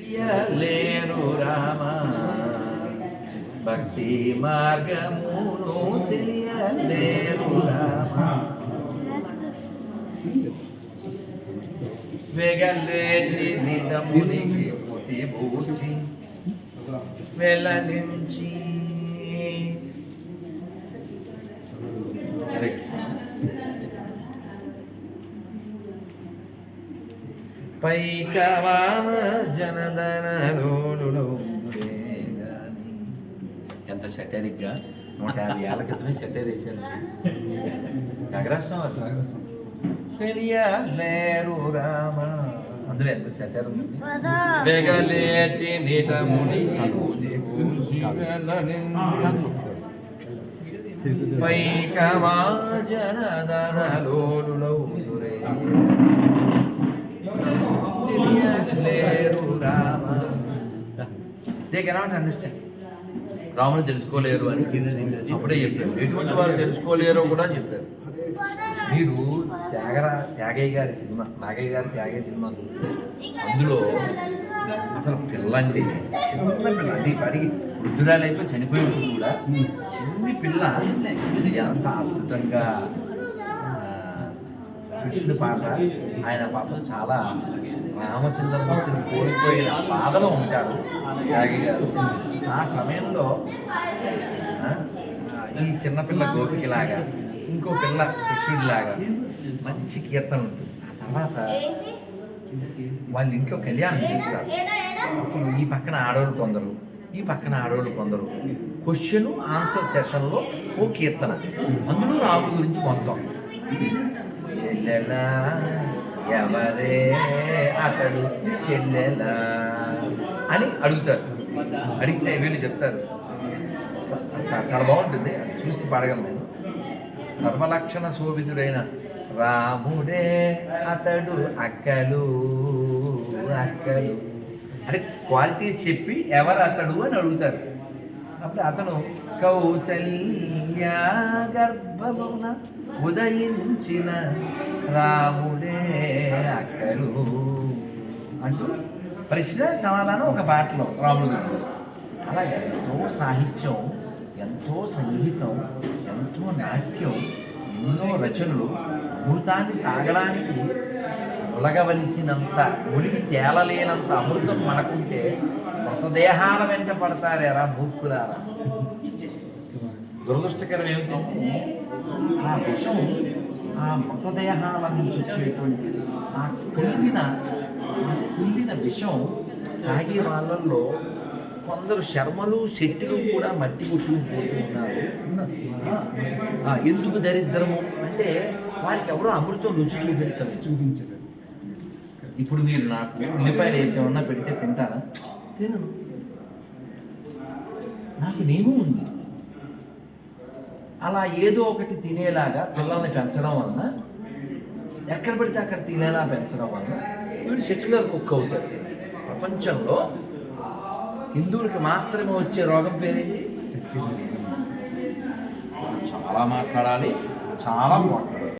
తెలియలేరు రామ. భక్తి మార్గమును తెలియలేను రామ. వెగలేచి నిడమునికి పుటి బూచి వెల్లనించి పైకవా జనదనలోలులో ఉండేగాని. ఎంత సెటరిక్గా నూట యాభై ఏళ్ళ క్రితమే సెటర్ వేశాను నగరాష్ట్రం తెలియలేరు రామ. అందులో ఎంత సెటర్ ఉంది? వెగలేచి నిట. పైకవా జనదనలోలులో దే కెనాట్ అండర్స్టాండ్ రాముని తెలుసుకోలేరు అని అప్పుడే చెప్పారు. ఎటువంటి వారు తెలుసుకోలేరో కూడా చెప్పారు. మీరు త్యాగరా త్యాగయ్య గారి సినిమా నాగయ్య గారి త్యాగయ్య సినిమా చూస్తే అందులో అసలు పిల్లండి చిన్న పిల్ల అంటే వాడికి వృద్ధురాలైపోయి చనిపోయి ఉంటుంది కూడా. చిన్ని పిల్ల ఎంత అద్భుతంగా కృష్ణుడి పాట ఆయన పాపం చాలా రామచంద్రమూర్తిని కోల్పోయిన బాధలో ఉంటారు యాగి గారు. ఆ సమయంలో ఈ చిన్నపిల్ల గోపికలాగా ఇంకో పిల్ల కృష్ణుడిలాగా మంచి కీర్తన ఉంటుంది. ఆ తర్వాత వాళ్ళ ఇంట్లో కళ్యాణం చేస్తారు. అప్పుడు ఈ పక్కన ఆడవాళ్ళు కొందరు ఈ పక్కన ఆడవాళ్ళు కొందరు క్వశ్చన్ ఆన్సర్ సెషన్లో ఓ కీర్తన. అందులో రాముడి గురించి మొత్తం. చెల్లెలా ఎవరే అతడు చెల్లెలా అని అడుగుతారు. అడిగితే వీళ్ళు చెప్తారు. చాలా బాగుంటుంది. అది చూసి పాడగలను నేను. సర్వలక్షణ శోభితుడైన రాముడే అతడు అక్కలు అక్కలు. అంటే క్వాలిటీస్ చెప్పి ఎవరు అతడు అని అడుగుతారు. అప్పుడు అతను కౌసల్య గర్భమున ఉదయించిన రాముడే అక్కలు అంటూ ప్రశ్న సమాధానం ఒక పాటలో. రాముడు అలా ఎంతో సాహిత్యం ఎంతో సంగీతం ఎంతో నాట్యం ఎన్నో రచనలు అమృతాన్ని తాగడానికి ఉలగవలసినంత ఉలిగి తేలలేనంత అమృతం మనకుంటే మృతదేహాల వెంట పడతారేరా మూర్ఖులారా? దురదృష్టకరం ఏమిటంటే ఆ విషం ఆ మృతదేహాల నుంచి వచ్చేటువంటి ఆ కుళ్ళిన ఆ కుళ్ళిన విషం తాగే వాళ్ళల్లో కొందరు శర్మలు శెట్టిలు కూడా మట్టి కొట్టుకుని పోతూ ఉన్నారు. ఆ, ఎందుకు దరిద్రము? అంటే వాడికి ఎవరో అమృతం రుచి చూపించలేదు. చూపించలేదు. ఇప్పుడు మీరు నాకు ఉల్లిపాయలు వేసి ఏమన్నా పెడితే తింటానా తినను. నాకు నియమం ఉంది. అలా ఏదో ఒకటి తినేలాగా పిల్లల్ని పెంచడం వలన ఎక్కడ పెడితే అక్కడ తినేలా పెంచడం వలన వీడు సెక్యులర్ కుక్ అవుతాడు. ప్రపంచంలో హిందువులకి మాత్రమే వచ్చే రోగం పేరేంటి? చాలా మాట్లాడాలి చాలా మాట్లాడాలి